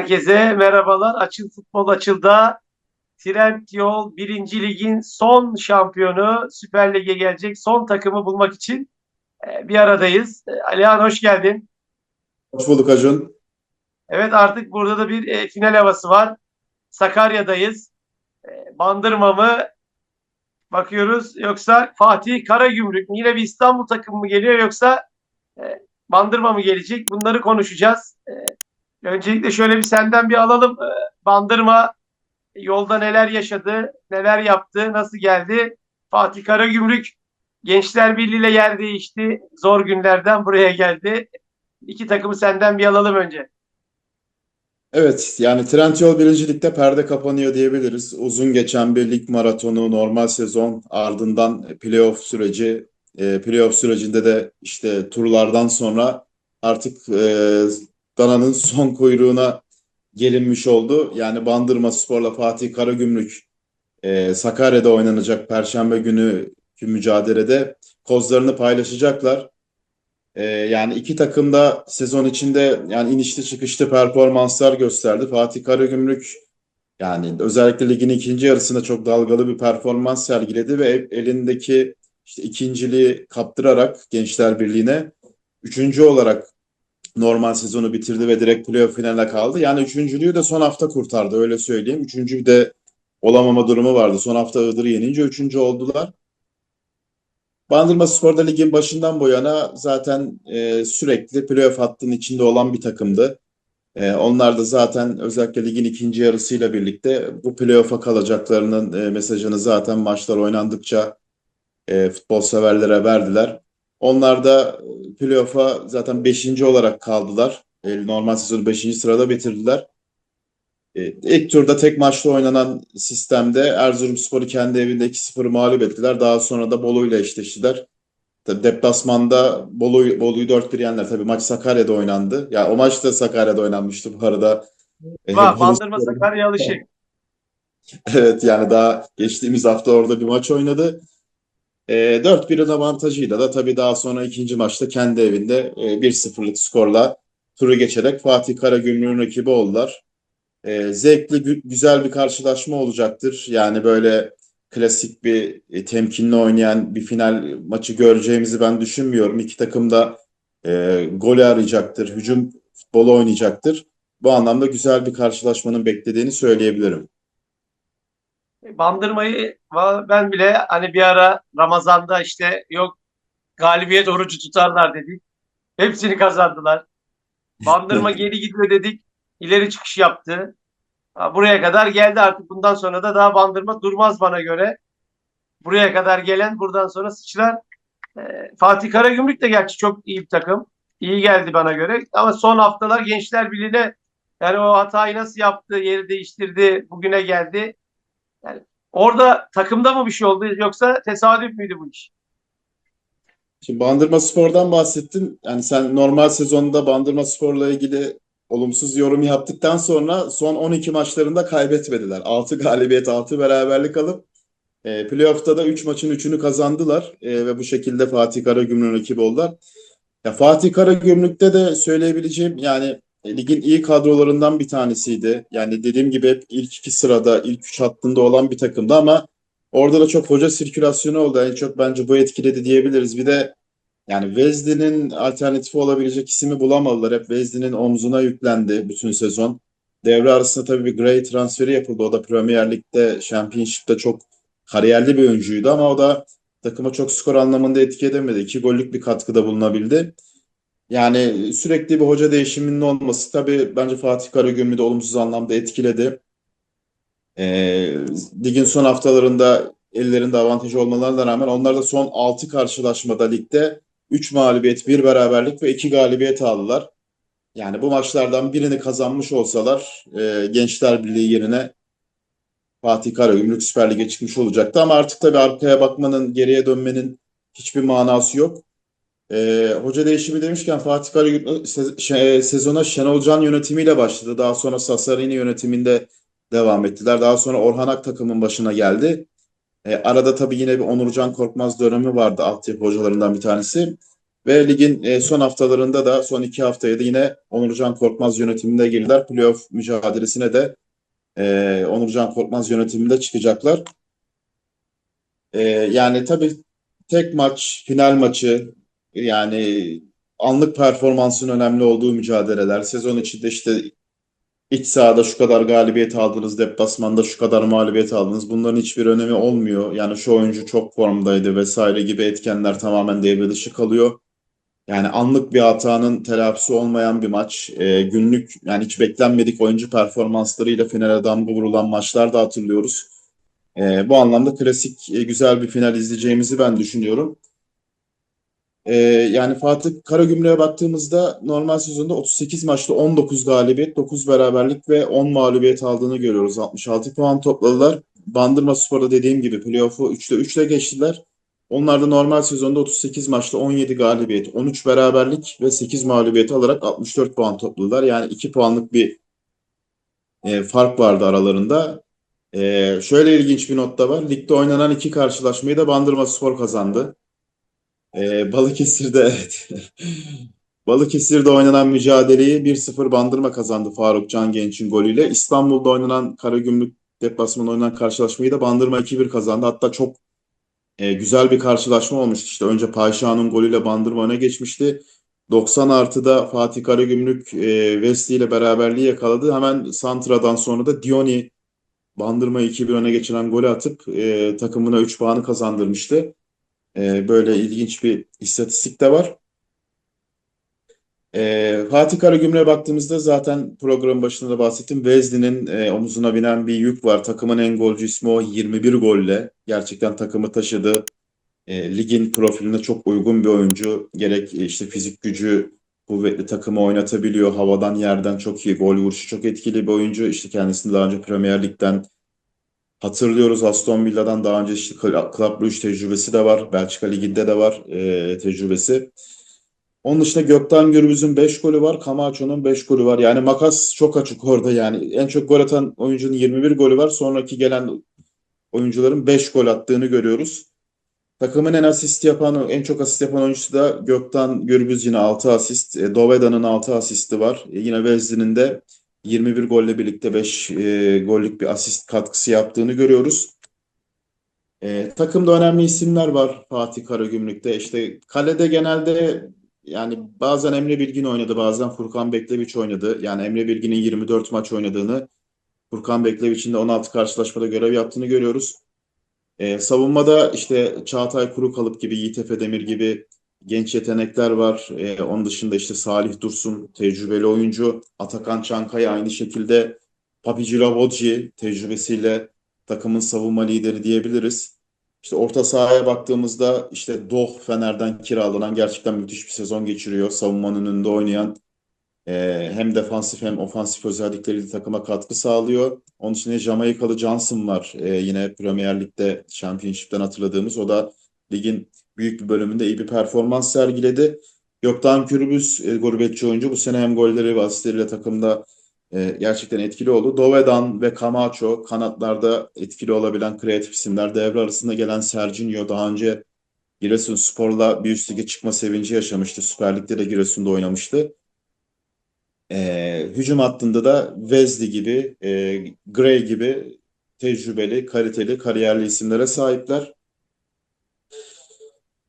Herkese merhabalar. Açıl Futbol Açıl'da Trendyol 1. Lig'in son şampiyonu Süper Lig'e gelecek son takımı bulmak için e, bir aradayız. E, Alihan hoş geldin. Hoş bulduk Acun. Evet artık burada da bir e, final havası var. Sakarya'dayız. Bandırma mı bakıyoruz yoksa Fatih Karagümrük mü? Yine bir İstanbul takımı mı geliyor yoksa Bandırma mı gelecek? Bunları konuşacağız. Öncelikle şöyle bir senden bir alalım. E, Bandırma yolda neler yaşadı, neler yaptı, nasıl geldi? Fatih Karagümrük Gençler Birliği ile yer değişti. Zor günlerden buraya geldi. İki takımı senden bir alalım önce. Evet yani Trendyol birincilikte perde kapanıyor diyebiliriz. Uzun geçen bir lig maratonu, normal sezon ardından playoff süreci. E, playoff sürecinde de işte turlardan sonra artık e, dananın son kuyruğuna gelinmiş oldu. Yani Bandırma Spor'la Fatih Karagümrük e, Sakarya'da oynanacak Perşembe günü mücadelede kozlarını paylaşacaklar. Ee, yani iki takım da sezon içinde yani inişli çıkışlı performanslar gösterdi. Fatih Karagümrük yani özellikle ligin ikinci yarısında çok dalgalı bir performans sergiledi ve elindeki işte ikinciliği kaptırarak Gençler Birliği'ne üçüncü olarak normal sezonu bitirdi ve direkt playoff finaline kaldı. Yani üçüncülüğü de son hafta kurtardı öyle söyleyeyim. Üçüncü de olamama durumu vardı. Son hafta Iğdır'ı yenince üçüncü oldular. Bandırma Spor'da ligin başından bu yana zaten e, sürekli playoff hattının içinde olan bir takımdı. E, onlar da zaten özellikle ligin ikinci yarısıyla birlikte bu playoff'a kalacaklarının e, mesajını zaten maçlar oynandıkça e, futbol severlere verdiler. Onlar da playoff'a zaten 5. olarak kaldılar. E, normal sezonu 5. sırada bitirdiler. E, ilk turda tek maçta oynanan sistemde Erzurumspor'u kendi evinde 2-0 mağlup ettiler. Daha sonra da Bolu ile eşleştiler. Tabii deplasmanda Bolu, Bolu'yu 4-1 yendiler. Tabii maç Sakarya'da oynandı. Ya o maç da Sakarya'da oynanmıştı bu arada. E, Bolu Bandırma Sakarya alışık. Evet yani daha geçtiğimiz hafta orada bir maç oynadı. E, 4-1'in avantajıyla da tabii daha sonra ikinci maçta kendi evinde e, 1-0'lık skorla turu geçerek Fatih Karagümrük'ün rakibi oldular. E, zevkli, gü- güzel bir karşılaşma olacaktır. Yani böyle klasik bir e, temkinli oynayan bir final maçı göreceğimizi ben düşünmüyorum. İki takım da e, golü arayacaktır, hücum futbolu oynayacaktır. Bu anlamda güzel bir karşılaşmanın beklediğini söyleyebilirim. Bandırmayı ben bile hani bir ara Ramazan'da işte yok galibiyet orucu tutarlar dedik. Hepsini kazandılar. Bandırma geri gidiyor dedik. İleri çıkış yaptı. Buraya kadar geldi artık. Bundan sonra da daha Bandırma durmaz bana göre. Buraya kadar gelen buradan sonra sıçrar. Ee, Fatih Karagümrük de gerçi çok iyi bir takım. İyi geldi bana göre. Ama son haftalar Gençler Birliği'ne yani o hatayı nasıl yaptı, yeri değiştirdi, bugüne geldi. Orada takımda mı bir şey oldu yoksa tesadüf müydü bu iş? Şimdi Bandırma Spor'dan bahsettin. Yani sen normal sezonda Bandırma Spor'la ilgili olumsuz yorum yaptıktan sonra son 12 maçlarında kaybetmediler. 6 galibiyet, 6 beraberlik alıp e, playoff'ta da 3 maçın 3'ünü kazandılar E, ve bu şekilde Fatih Karagümrük'ün rakibi oldular. Ya Fatih Karagümrük'te de söyleyebileceğim yani ligin iyi kadrolarından bir tanesiydi. Yani dediğim gibi hep ilk iki sırada, ilk üç hattında olan bir takımdı ama orada da çok hoca sirkülasyonu oldu. En çok bence bu etkiledi diyebiliriz. Bir de yani Vezli'nin alternatifi olabilecek ismi bulamadılar. Hep Vezli'nin omzuna yüklendi bütün sezon. Devre arasında tabii bir Gray transferi yapıldı. O da Premier Lig'de, Championship'te çok kariyerli bir oyuncuydu ama o da takıma çok skor anlamında etki edemedi. İki gollük bir katkıda bulunabildi. Yani sürekli bir hoca değişiminin olması tabii bence Fatih Karagümrük'ü de olumsuz anlamda etkiledi. Ee, ligin son haftalarında ellerinde avantajı olmalarına rağmen onlar da son 6 karşılaşmada ligde 3 mağlubiyet, 1 beraberlik ve 2 galibiyet aldılar. Yani bu maçlardan birini kazanmış olsalar e, Gençler Birliği yerine Fatih Karagümrük Süper Lig'e çıkmış olacaktı. Ama artık tabii arkaya bakmanın, geriye dönmenin hiçbir manası yok. Ee, hoca değişimi demişken Fatih Karagümrük se- şe- sezona Şenol Can yönetimiyle başladı. Daha sonra Sasarini yönetiminde devam ettiler. Daha sonra Orhan Ak takımın başına geldi. Ee, arada tabii yine bir Onurcan Korkmaz dönemi vardı altyapı hocalarından bir tanesi. Ve ligin e, son haftalarında da son iki haftaya da yine Onurcan Korkmaz yönetiminde girdiler. Playoff mücadelesine de e, Onurcan Korkmaz yönetiminde çıkacaklar. E, yani tabii tek maç, final maçı yani anlık performansın önemli olduğu mücadeleler. Sezon içinde işte iç sahada şu kadar galibiyet aldınız, deplasmanda şu kadar mağlubiyet aldınız. Bunların hiçbir önemi olmuyor. Yani şu oyuncu çok formdaydı vesaire gibi etkenler tamamen devre dışı kalıyor. Yani anlık bir hatanın telafisi olmayan bir maç. Ee, günlük yani hiç beklenmedik oyuncu performanslarıyla finale damga vurulan maçlar da hatırlıyoruz. Ee, bu anlamda klasik e, güzel bir final izleyeceğimizi ben düşünüyorum. Ee, yani Fatih Karagümrük'e baktığımızda normal sezonda 38 maçta 19 galibiyet, 9 beraberlik ve 10 mağlubiyet aldığını görüyoruz. 66 puan topladılar. Bandırma Spor'da dediğim gibi playoff'u 3'te 3'le geçtiler. Onlar da normal sezonda 38 maçta 17 galibiyet, 13 beraberlik ve 8 mağlubiyet alarak 64 puan topladılar. Yani 2 puanlık bir e, fark vardı aralarında. E, şöyle ilginç bir not da var. Ligde oynanan iki karşılaşmayı da Bandırma Spor kazandı. Ee, Balıkesir'de evet. Balıkesir'de oynanan mücadeleyi 1-0 Bandırma kazandı Faruk Can Genç'in golüyle. İstanbul'da oynanan Karagümrük deplasmanında oynanan karşılaşmayı da Bandırma 2-1 kazandı. Hatta çok e, güzel bir karşılaşma olmuştu. İşte önce Payşa'nın golüyle Bandırma öne geçmişti. 90 artıda Fatih Karagümrük e, Vesti ile beraberliği yakaladı. Hemen Santra'dan sonra da Dioni Bandırma 2-1 öne geçiren golü atıp e, takımına 3 puanı kazandırmıştı. E, böyle ilginç bir istatistik de var. E, Fatih Karagümrük'e baktığımızda zaten programın başında da bahsettim. Vezli'nin e, omuzuna binen bir yük var. Takımın en golcü ismi o 21 golle. Gerçekten takımı taşıdı. E, ligin profiline çok uygun bir oyuncu. Gerek e, işte fizik gücü kuvvetli takımı oynatabiliyor. Havadan yerden çok iyi. Gol vuruşu çok etkili bir oyuncu. İşte kendisini daha önce Premier Lig'den Hatırlıyoruz Aston Villa'dan daha önce işte Club Brugge tecrübesi de var. Belçika Ligi'nde de var e, tecrübesi. Onun dışında Gökten Gürbüz'ün 5 golü var. Camacho'nun 5 golü var. Yani makas çok açık orada yani. En çok gol atan oyuncunun 21 golü var. Sonraki gelen oyuncuların 5 gol attığını görüyoruz. Takımın en asist yapan, en çok asist yapan oyuncusu da Gökten Gürbüz yine 6 asist. E, Doveda'nın 6 asisti var. E, yine Vezli'nin de 21 golle birlikte 5 e, gollük bir asist katkısı yaptığını görüyoruz. E, takımda önemli isimler var Fatih Karagümrük'te. İşte kalede genelde yani bazen Emre Bilgin oynadı, bazen Furkan Bekleviç oynadı. Yani Emre Bilgin'in 24 maç oynadığını, Furkan Bekleviç'in de 16 karşılaşmada görev yaptığını görüyoruz. E, savunmada işte Çağatay Kurukalıp gibi, Yiğit Efe Demir gibi genç yetenekler var. Ee, onun dışında işte Salih Dursun tecrübeli oyuncu. Atakan Çankaya aynı şekilde Papi Ravodji tecrübesiyle takımın savunma lideri diyebiliriz. İşte orta sahaya baktığımızda işte Doh Fener'den kiralanan gerçekten müthiş bir sezon geçiriyor. Savunmanın önünde oynayan e, hem defansif hem ofansif özellikleriyle takıma katkı sağlıyor. Onun dışında Jamaikalı Johnson var. E, yine Premier Lig'de Championship'ten hatırladığımız. O da ligin büyük bir bölümünde iyi bir performans sergiledi. Gökten Gürbüz e, gurbetçi oyuncu bu sene hem golleri ve asistleriyle takımda e, gerçekten etkili oldu. Dovedan ve Camacho kanatlarda etkili olabilen kreatif isimler. Devre arasında gelen Serginho daha önce Giresunspor'la bir üst lige çıkma sevinci yaşamıştı. Süper Lig'de de Giresun'da oynamıştı. E, hücum hattında da Vezli gibi, e, Gray gibi tecrübeli, kaliteli, kariyerli isimlere sahipler.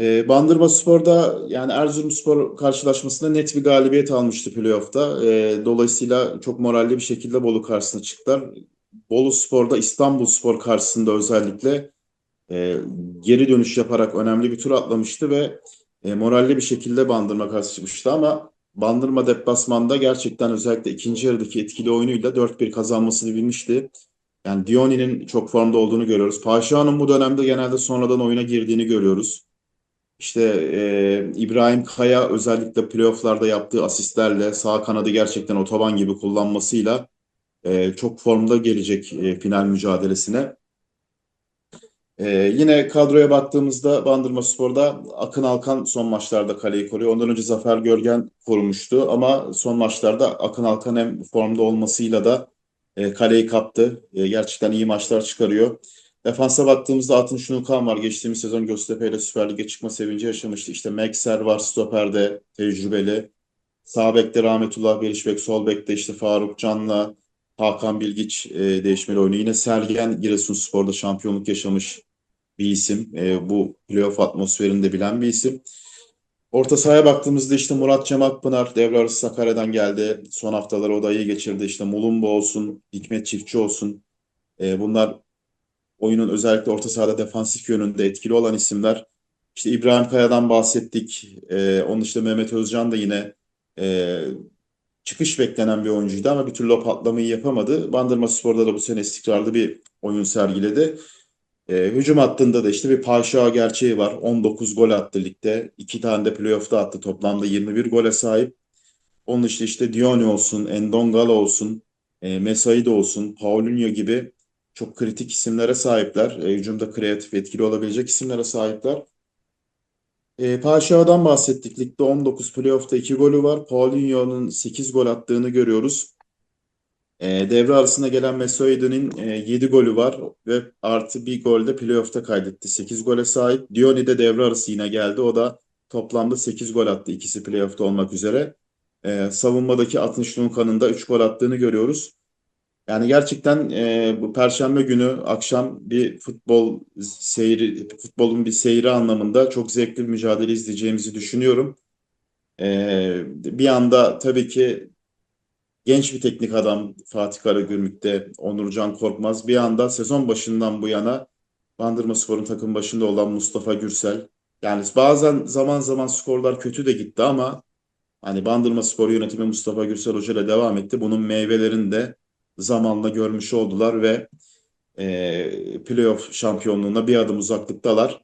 E, Bandırma Spor'da yani Erzurumspor karşılaşmasında net bir galibiyet almıştı playoff'ta. E, dolayısıyla çok moralli bir şekilde Bolu karşısına çıktılar. Bolu Spor'da İstanbul Spor karşısında özellikle e, geri dönüş yaparak önemli bir tur atlamıştı ve e, moralli bir şekilde Bandırma karşı çıkmıştı ama Bandırma deplasmanda gerçekten özellikle ikinci yarıdaki etkili oyunuyla 4-1 kazanmasını bilmişti. Yani Dioni'nin çok formda olduğunu görüyoruz. Paşa'nın bu dönemde genelde sonradan oyuna girdiğini görüyoruz. İşte e, İbrahim Kaya özellikle playofflarda yaptığı asistlerle sağ kanadı gerçekten otoban gibi kullanmasıyla e, çok formda gelecek e, final mücadelesine. E, yine kadroya baktığımızda Bandırma Spor'da Akın Alkan son maçlarda kaleyi koruyor. Ondan önce Zafer Görgen korumuştu ama son maçlarda Akın Alkan hem formda olmasıyla da e, kaleyi kaptı. E, gerçekten iyi maçlar çıkarıyor. Defansa baktığımızda Atın Şunukan var. Geçtiğimiz sezon Göztepe ile Süper Lig'e çıkma sevinci yaşamıştı. İşte Mekser var stoperde tecrübeli. Sağ bekte Rahmetullah Belişbek, sol bekte işte Faruk Can'la Hakan Bilgiç e, değişmeli oynuyor. Yine Sergen Giresunspor'da şampiyonluk yaşamış bir isim. E, bu playoff atmosferini de bilen bir isim. Orta sahaya baktığımızda işte Murat Cem Akpınar devre arası Sakarya'dan geldi. Son haftaları o da iyi geçirdi. İşte Mulumba olsun, Hikmet Çiftçi olsun. E, bunlar oyunun özellikle orta sahada defansif yönünde etkili olan isimler. İşte İbrahim Kaya'dan bahsettik. E, onun dışında Mehmet Özcan da yine e, çıkış beklenen bir oyuncuydu ama bir türlü o patlamayı yapamadı. Bandırma Spor'da da bu sene istikrarlı bir oyun sergiledi. E, hücum hattında da işte bir Paşa gerçeği var. 19 gol attı ligde. 2 tane de playoff'ta attı. Toplamda 21 gole sahip. Onun dışında işte Dione olsun, Endongala olsun, e, Mesai de olsun, Paulinho gibi çok kritik isimlere sahipler. E, hücumda kreatif, etkili olabilecek isimlere sahipler. E, Paşa'dan bahsettik. Ligde 19 playoff'ta 2 golü var. Paulinho'nun 8 gol attığını görüyoruz. E, devre arasında gelen Mesoide'nin e, 7 golü var ve artı bir gol de playoff'ta kaydetti. 8 gole sahip. Dioni de devre arası yine geldi. O da toplamda 8 gol attı. İkisi playoff'ta olmak üzere. E, savunmadaki Atınç Nunkan'ın da 3 gol attığını görüyoruz. Yani gerçekten e, bu Perşembe günü akşam bir futbol seyri, futbolun bir seyri anlamında çok zevkli bir mücadele izleyeceğimizi düşünüyorum. E, bir anda tabii ki genç bir teknik adam Fatih Karagümrük'te Onurcan Korkmaz bir anda sezon başından bu yana Bandırmaspor'un takım başında olan Mustafa Gürsel. Yani bazen zaman zaman skorlar kötü de gitti ama hani Bandırmaspor yönetimi Mustafa Gürsel Hoca ile devam etti. Bunun meyvelerini de zamanla görmüş oldular ve e, playoff şampiyonluğuna bir adım uzaklıktalar.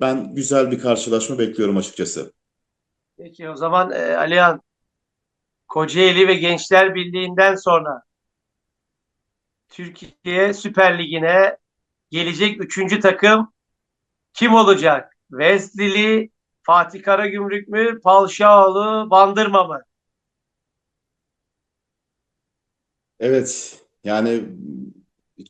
Ben güzel bir karşılaşma bekliyorum açıkçası. Peki o zaman e, Alihan Kocaeli ve Gençler Birliği'nden sonra Türkiye Süper Ligi'ne gelecek üçüncü takım kim olacak? Wesley'li, Fatih Karagümrük mü, Palşaoğlu, Bandırma mı? Evet, yani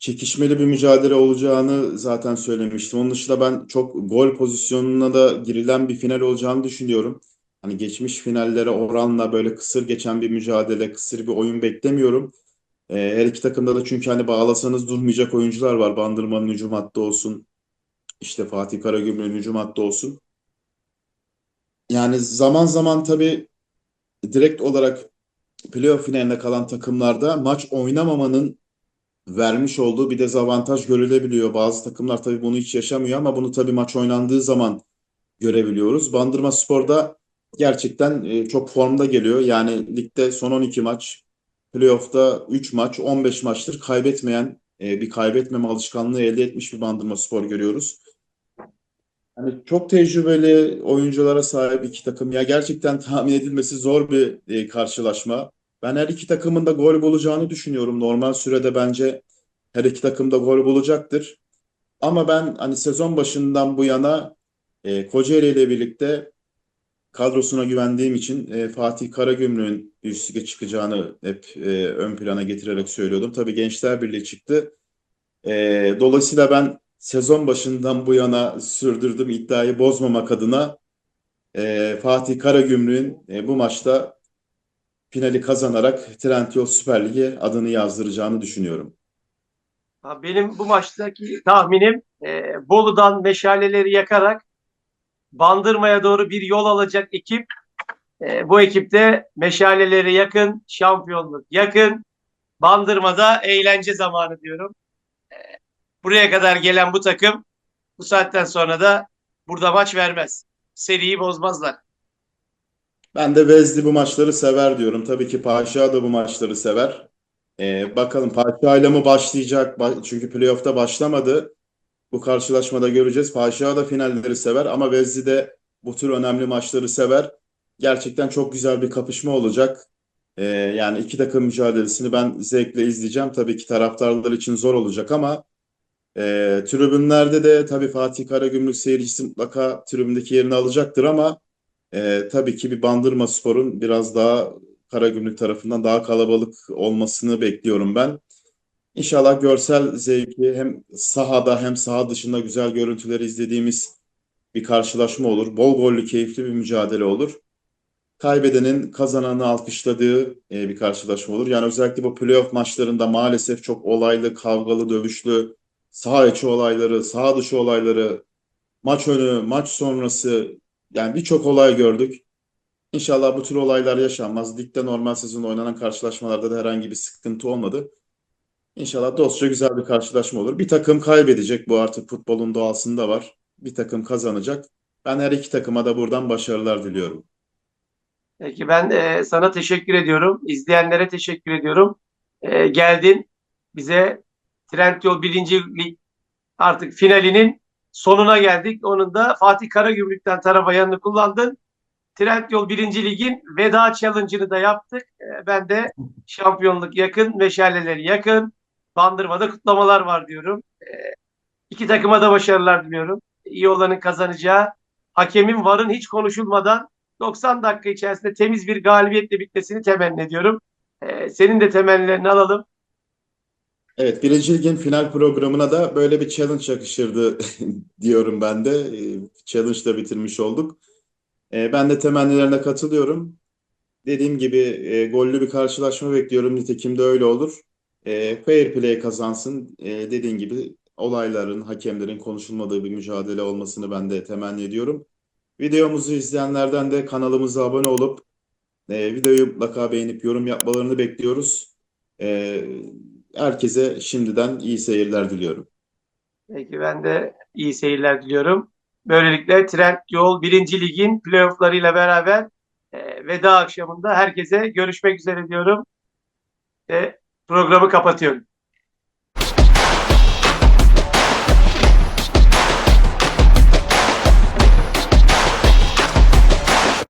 çekişmeli bir mücadele olacağını zaten söylemiştim. Onun dışında ben çok gol pozisyonuna da girilen bir final olacağını düşünüyorum. Hani geçmiş finallere oranla böyle kısır geçen bir mücadele, kısır bir oyun beklemiyorum. Ee, her iki takımda da çünkü hani bağlasanız durmayacak oyuncular var. Bandırma'nın hücum hattı olsun, işte Fatih Karagümrük'ün hücum hattı olsun. Yani zaman zaman tabii direkt olarak playoff finaline kalan takımlarda maç oynamamanın vermiş olduğu bir dezavantaj görülebiliyor. Bazı takımlar tabii bunu hiç yaşamıyor ama bunu tabii maç oynandığı zaman görebiliyoruz. Bandırma Spor'da gerçekten e, çok formda geliyor. Yani ligde son 12 maç, playoff'ta 3 maç, 15 maçtır kaybetmeyen, e, bir kaybetmeme alışkanlığı elde etmiş bir Bandırma Spor görüyoruz. Yani çok tecrübeli oyunculara sahip iki takım. Ya gerçekten tahmin edilmesi zor bir e, karşılaşma. Ben her iki takımın da gol bulacağını düşünüyorum. Normal sürede bence her iki takım da gol bulacaktır. Ama ben hani sezon başından bu yana e, Kocaeli ile birlikte kadrosuna güvendiğim için e, Fatih Karagümrük'ün üst lige çıkacağını hep e, ön plana getirerek söylüyordum. Tabii Gençler Birliği çıktı. E, dolayısıyla ben sezon başından bu yana sürdürdüğüm iddiayı bozmamak adına e, Fatih Karagümrük'ün e, bu maçta finali kazanarak Trendyol Süper Lig'e adını yazdıracağını düşünüyorum. Benim bu maçtaki tahminim e, Bolu'dan meşaleleri yakarak Bandırma'ya doğru bir yol alacak ekip. E, bu ekipte meşaleleri yakın, şampiyonluk yakın. Bandırma'da eğlence zamanı diyorum. Buraya kadar gelen bu takım bu saatten sonra da burada maç vermez. Seriyi bozmazlar. Ben de Vezli bu maçları sever diyorum. Tabii ki Paşa da bu maçları sever. Ee, bakalım Paşa ile mi başlayacak? Ba- Çünkü playoff'ta başlamadı. Bu karşılaşmada göreceğiz. Paşa da finalleri sever ama Vezli de bu tür önemli maçları sever. Gerçekten çok güzel bir kapışma olacak. Ee, yani iki takım mücadelesini ben zevkle izleyeceğim. Tabii ki taraftarlar için zor olacak ama e, tribünlerde de tabii Fatih Karagümrük seyircisi mutlaka tribündeki yerini alacaktır ama ee, tabii ki bir Bandırma Spor'un biraz daha Karagümrük tarafından daha kalabalık olmasını bekliyorum ben. İnşallah görsel zevki hem sahada hem saha dışında güzel görüntüleri izlediğimiz bir karşılaşma olur. Bol gollü, keyifli bir mücadele olur. Kaybedenin kazananı alkışladığı e, bir karşılaşma olur. Yani özellikle bu playoff maçlarında maalesef çok olaylı, kavgalı, dövüşlü, saha içi olayları, saha dışı olayları, maç önü, maç sonrası yani birçok olay gördük. İnşallah bu tür olaylar yaşanmaz. Ligde normal sezon oynanan karşılaşmalarda da herhangi bir sıkıntı olmadı. İnşallah dostça güzel bir karşılaşma olur. Bir takım kaybedecek. Bu artık futbolun doğasında var. Bir takım kazanacak. Ben her iki takıma da buradan başarılar diliyorum. Peki ben e, sana teşekkür ediyorum. İzleyenlere teşekkür ediyorum. E, geldin bize Trendyol 1. Lig artık finalinin sonuna geldik. Onun da Fatih Karagümrük'ten tarafa kullandın. Trendyol 1. Lig'in veda challenge'ını da yaptık. E, ben de şampiyonluk yakın, meşaleleri yakın. Bandırma'da kutlamalar var diyorum. E, iki takıma da başarılar diliyorum. İyi olanın kazanacağı, hakemin varın hiç konuşulmadan 90 dakika içerisinde temiz bir galibiyetle bitmesini temenni ediyorum. Ee, senin de temennilerini alalım. Evet, Birinci Lig'in final programına da böyle bir challenge yakışırdı diyorum ben de. Ee, Challenge da bitirmiş olduk. Ee, Ben de temennilerine katılıyorum. Dediğim gibi e, gollü bir karşılaşma bekliyorum. Nitekim de öyle olur. E, fair play kazansın. Dediğin gibi olayların, hakemlerin konuşulmadığı bir mücadele olmasını ben de temenni ediyorum. Videomuzu izleyenlerden de kanalımıza abone olup e, videoyu mutlaka beğenip yorum yapmalarını bekliyoruz. Herkese şimdiden iyi seyirler diliyorum. Peki ben de iyi seyirler diliyorum. Böylelikle Trendyol 1. Lig'in playofflarıyla beraber e, veda akşamında herkese görüşmek üzere diyorum ve programı kapatıyorum.